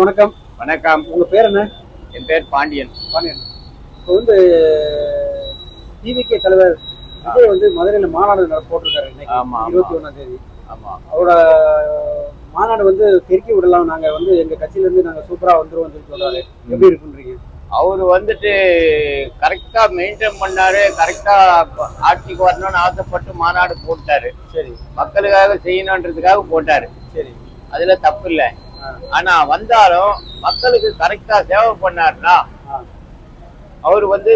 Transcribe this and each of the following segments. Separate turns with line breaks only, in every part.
வணக்கம்.
வணக்கம்.
உங்க பேர் என்ன?
என் பேர் பாண்டியன்.
பாண்டியன். இப்போ வந்து டிவிகே தலைவர் விஜய் வந்து மதுரையில மாநாடு நட- போட்டிருக்காரு. இருபத்தி ஒண்ணாம் தேதி.
ஆமா.
அவரோட மாநாடு வந்து பெருக்கி விடலாம். நாங்க வந்து எங்க கட்சியில இருந்து நாங்க சூப்பரா வந்துருவோம் சொல்லி சொல்றாரு. எப்படி இருக்குன்றீங்க?
அவர் வந்துட்டு கரெக்டா மெயின்டைன் பண்ணாரு. கரெக்டா ஆட்சிக்கு வரணும்னு ஆசைப்பட்டு மாநாடு போட்டாரு.
சரி.
மக்களுக்காக செய்யணுன்றதுக்காக போட்டாரு.
சரி.
அதுல தப்பு இல்லை. ஆனா வந்தாலும் மக்களுக்கு கரெக்டா சேவை பண்ணாருன்னா
ஆ,
அவர் வந்து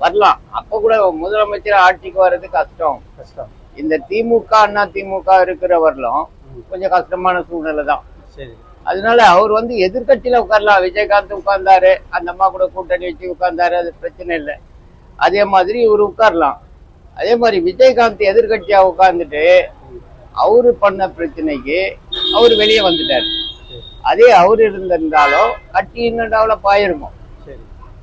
வரலாம். அப்ப கூட முதலமைச்சர் ஆட்சிக்கு வர்றது கஷ்டம்.
கஷ்டம்.
இந்த திமுக அண்ணா திமுக இருக்கிற வரலும் கொஞ்சம் கஷ்டமான சூழ்நிலை தான்.
சரி.
அதனால அவர் வந்து எதிர்க்கட்சியில உட்காரலாம். விஜயகாந்த் உட்கார்ந்தாரு அந்த அம்மா கூட கூட்டணி வச்சு உட்கார்ந்தாரு அது பிரச்சனை இல்லை. அதே மாதிரி இவர் உட்காரலாம். அதே மாதிரி விஜயகாந்த் எதிர்க்கட்சியா உட்கார்ந்துட்டு அவரு பண்ண பிரச்சனைக்கு அவர் வெளியே வந்துட்டார். அதே அவர் இருந்திருந்தாலும் கட்சி இன்னும் டெவலப் ஆயிருக்கும்
சரி.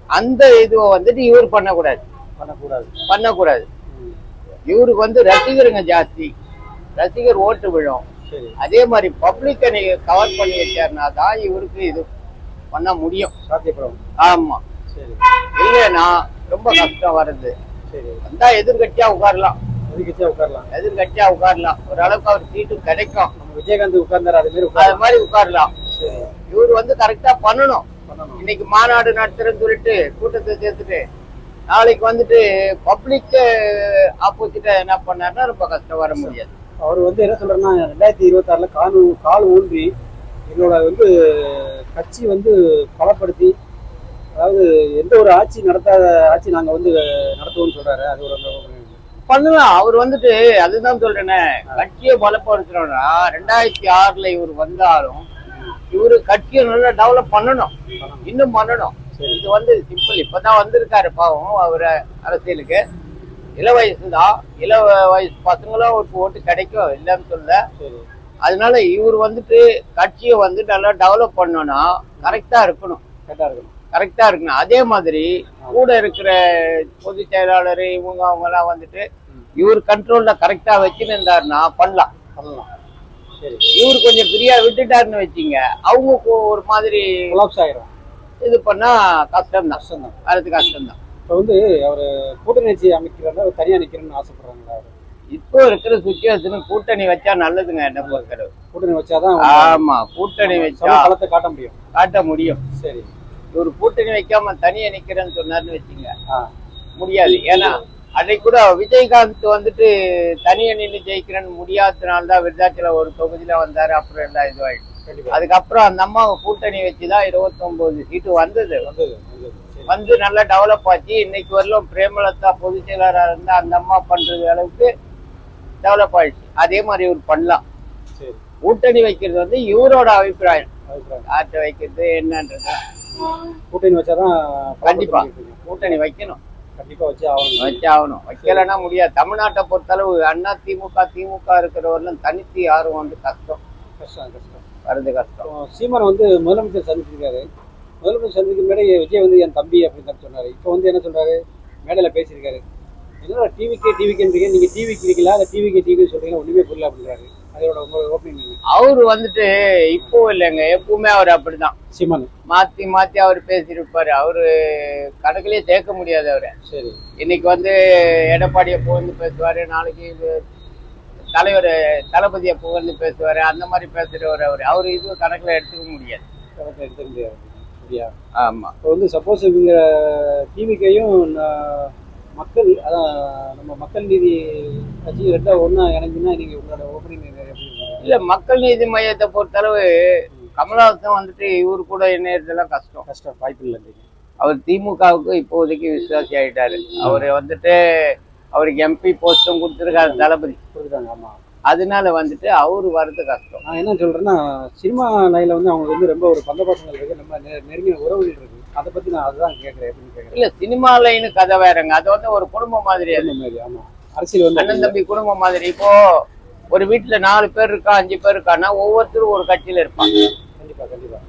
அந்த இதுவை வந்துட்டு இவர் பண்ணக்கூடாது.
பண்ணக்கூடாது.
பண்ணக்கூடாது. இவருக்கு வந்து ரசிகருங்க ஜாஸ்தி. ரசிகர் ஓட்டு விழும். அதே மாதிரி பப்ளிக்கை நீங்க கவர் பண்ணி வச்சாருனா தான் இவருக்கு இது பண்ண முடியும்.
சாத்தியப்படும்.
ஆமா.
சரி.
இல்லைன்னா ரொம்ப கஷ்டம் வருது
சரி.
வந்தா எதிர்கட்சியா உட்காரலாம்.
எதிர்கட்சியா உட்காரலாம்.
எதிர்கட்சியா உட்காரலாம். ஓரளவுக்கு அவர் சீட்டு கிடைக்கும்.
நம்ம விஜயகாந்த் உட்கார்ந்தாரு அது மாதிரி
அது மாதிரி உட்காரலாம். இவர் வந்து கரெக்டா பண்ணணும். இன்னைக்கு மாநாடு நடத்துறேன்னு சொல்லிட்டு கூட்டத்தை சேர்த்துட்டு நாளைக்கு வந்துட்டு பப்ளிக் ஆப்போசிட்டா என்ன பண்ணாருன்னா ரொம்ப கஷ்டம் வர முடியாது.
அவர் வந்து என்ன சொல்றாருன்னா ரெண்டாயிரத்தி இருபத்தி ஆறுல கால் கால் ஊன்றி எங்களோட வந்து கட்சி வந்து பலப்படுத்தி அதாவது எந்த ஒரு ஆட்சி நடத்தாத ஆட்சி நாங்க வந்து நடத்துவோம்னு சொல்றாரு. அது ஒரு
பண்ணலாம். அவர் வந்துட்டு அதுதான் சொல்றேனே கட்சியை பலப்படுத்தணும்னா ரெண்டாயிரத்தி ஆறுல இவர் வந்தாலும் இவரு கட்சியை நல்லா டெவலப் பண்ணணும். இன்னும் பண்ணணும். இது வந்து சிம்பிள் இப்பதான் வந்திருக்காரு பாவம் அவர் அரசியலுக்கு. இள வயசு தான் இள வயசு பசங்களும் ஒரு ஓட்டு கிடைக்கும் இல்லைன்னு சொல்ல.
சரி.
அதனால இவர் வந்துட்டு கட்சியை வந்து நல்லா டெவலப் பண்ணணும்னா கரெக்டா இருக்கணும்.
கரெக்டா இருக்கணும்.
கரெக்டா இருக்கணும் அதே மாதிரி கூட இருக்கிற பொதுச் செயலாளர் இவங்க அவங்க எல்லாம் வந்துட்டு இவர் கண்ட்ரோல்ல கரெக்டா வச்சுன்னு இருந்தாருன்னா பண்ணலாம்.
பண்ணலாம். சரி.
இவர் கொஞ்சம் ஃப்ரீயா விட்டுட்டாருன்னு வச்சீங்க அவங்க ஒரு மாதிரி
கொலாப்ஸ் ஆயிரும்.
இது பண்ணா கஷ்டம்
கஷ்டம் தான்
அது கஷ்டம் தான்
இப்போ வந்து அவர் கூட்டணி வச்சு அமைக்கிறாரு அவர் தனியா நிக்கணும்னு ஆசைப்படுறாங்க அவரு?
இப்போ இருக்கிற சுச்சுவேஷன் கூட்டணி வச்சா நல்லதுங்க என்ன பொறுத்தளவு
கூட்டணி வச்சாதான்
ஆமா கூட்டணி வச்சா
களத்தை காட்ட முடியும்.
காட்ட முடியும்.
சரி.
ஒரு கூட்டணி வைக்காம தனியா நிக்கிறேன்னு சொன்னாருன்னு வச்சுங்க முடியாது. ஏன்னா அன்னைக்கு கூட விஜயகாந்த் வந்துட்டு தனியா நின்று ஜெயிக்கிறேன்னு முடியாததுனால தான் விருதாச்சல ஒரு தொகுதியில வந்தாரு. அப்புறம் எல்லாம் இதுவாயிடுச்சு.
கண்டிப்பா.
அதுக்கப்புறம் அந்த அம்மா கூட்டணி வச்சுதான் இருபத்தொன்பது சீட்டு வந்தது. வந்து நல்லா டெவலப் ஆச்சு. இன்னைக்கு வரலும் பிரேமலதா பொதுச் செயலாளராக இருந்தா அந்த அம்மா பண்றது அளவுக்கு டெவலப் ஆயிடுச்சு. அதே மாதிரி இவர் பண்ணலாம்.
சரி.
கூட்டணி வைக்கிறது வந்து இவரோட அபிப்பிராயம். யார்கிட்ட வைக்கிறது என்னன்றது.
கூட்டணி வச்சாதான்
கண்டிப்பா. கூட்டணி வைக்கணும்.
கண்டிப்பா வச்சு ஆகணும்.
வச்சு ஆகணும் வைக்கலைன்னா முடியாது. தமிழ்நாட்டை பொறுத்தளவு அண்ணா திமுக திமுக இருக்கிறவர்களும் தனித்து யாரும் வந்து கஷ்டம்.
கஷ்டம் கஷ்டம்.
வருது கஷ்டம்.
சீமான் வந்து முதலமைச்சர் சந்திச்சிருக்காரு. முதலமைச்சர் சந்திக்க முன்னாடி விஜய் வந்து என் தம்பி அப்படின்னு தான் சொன்னாரு. இப்போ வந்து என்ன சொல்றாரு? மேடையில பேசியிருக்காரு. என்னடா டிவிக்கே டிவிக்கேன்றீங்க நீங்க டிவிக்கு இருக்கீங்களா? அந்த டிவிக்கே டிவி சொல்றீங்க ஒண்ணுமே புரியல அப்படின்றாரு.
அவரு வந்துட்டு இப்போ இல்லைங்க எப்பவுமே அவர் அப்படிதான்.
சீமான்
மாத்தி மாத்தி அவர் பேசியிருப்பாரு. அவரு கணக்கிலே சேர்க்க முடியாது அவரை.
சரி.
இன்னைக்கு வந்து எடப்பாடியை புகழ்ந்து பேசுவாரு நாளைக்கு தலைவர் தளபதியை புகழ்ந்து பேசுவாரு அந்த மாதிரி பேசுறவர் அவர். அவர் இது கணக்குல எடுத்துக்க முடியாது.
கரெக்டாக எடுத்துக்க முடியாது.
ஆமா.
இப்போ வந்து சப்போஸ் இவங்க டிவிக்கையும் நம்ம மக்கள் நீதி கட்சி ரெண்டா ஒன்றா இணைஞ்சுன்னா நீங்க உங்களோட இருக்கும்?
இல்ல மக்கள் நீதி மையத்தை பொறுத்தளவு கமலஹாசன் வந்துட்டு இவரு கூட இணையறதெல்லாம் கஷ்டம்.
கஷ்டம் வாய்ப்பு இல்லைன்றீங்க
அவர் திமுகவுக்கு இப்போதைக்கு விசுவாசி ஆயிட்டாரு. அவரு வந்துட்டு அவருக்கு எம்பி போஸ்டும் கொடுத்துருக்காரு தளபதி.
கொடுத்துட்டாங்க ஆமா.
அதனால வந்துட்டு அவரு வர்றது கஷ்டம்.
நான் என்ன சொல்றேன்னா சினிமா லைன்ல வந்து அவங்களுக்கு வந்து ரொம்ப ஒரு பந்த பாசங்கள் இருக்கு. ரொம்ப நெருங்கின உறவுகள் இருக்கு. அதை பத்தி நான் அதுதான் கேட்கறேன் எப்படின்னு கேட்கறேன்
இல்ல சினிமா லைனு கதை வேறங்க. அது வந்து ஒரு குடும்பம் மாதிரி அது.
ஆமா. அரசியல் வந்து
அண்ணன் தம்பி குடும்பம் மாதிரி. இப்போ ஒரு வீட்டுல நாலு பேர் இருக்கா அஞ்சு பேர் இருக்கான்னா ஒவ்வொருத்தரும் ஒரு கட்சியில இருப்பாங்க.
கண்டிப்பா கண்டிப்பா.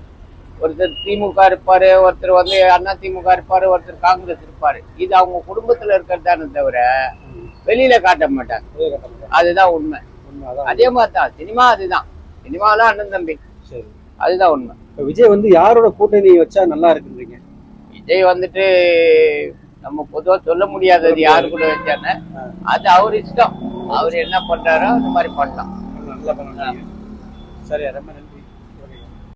ஒருத்தர் திமுக இருப்பாரு ஒருத்தர் வந்து அண்ணா திமுக இருப்பாரு ஒருத்தர் காங்கிரஸ் இருப்பாரு. இது அவங்க குடும்பத்துல இருக்கிறதானே தவிர. வெளியில காட்ட மாட்டாங்க. அதுதான் உண்மை. அதே மாதிரி தான் சினிமா அதுதான். சினிமாலாம் அண்ணன் தம்பி.
சரி.
அதுதான் உண்மை.
விஜய் வந்து யாரோட கூட்டணி வச்சா நல்லா இருக்குன்றீங்க?
விஜய் வந்துட்டு நம்ம பொதுவா சொல்ல முடியாதது யாரு கூட வச்சான்னு. அது அவர் இஷ்டம். அவர் என்ன பண்றாரோ அந்த மாதிரி பண்ணலாம்.
நல்லா பண்ணலாம். சரி ரொம்ப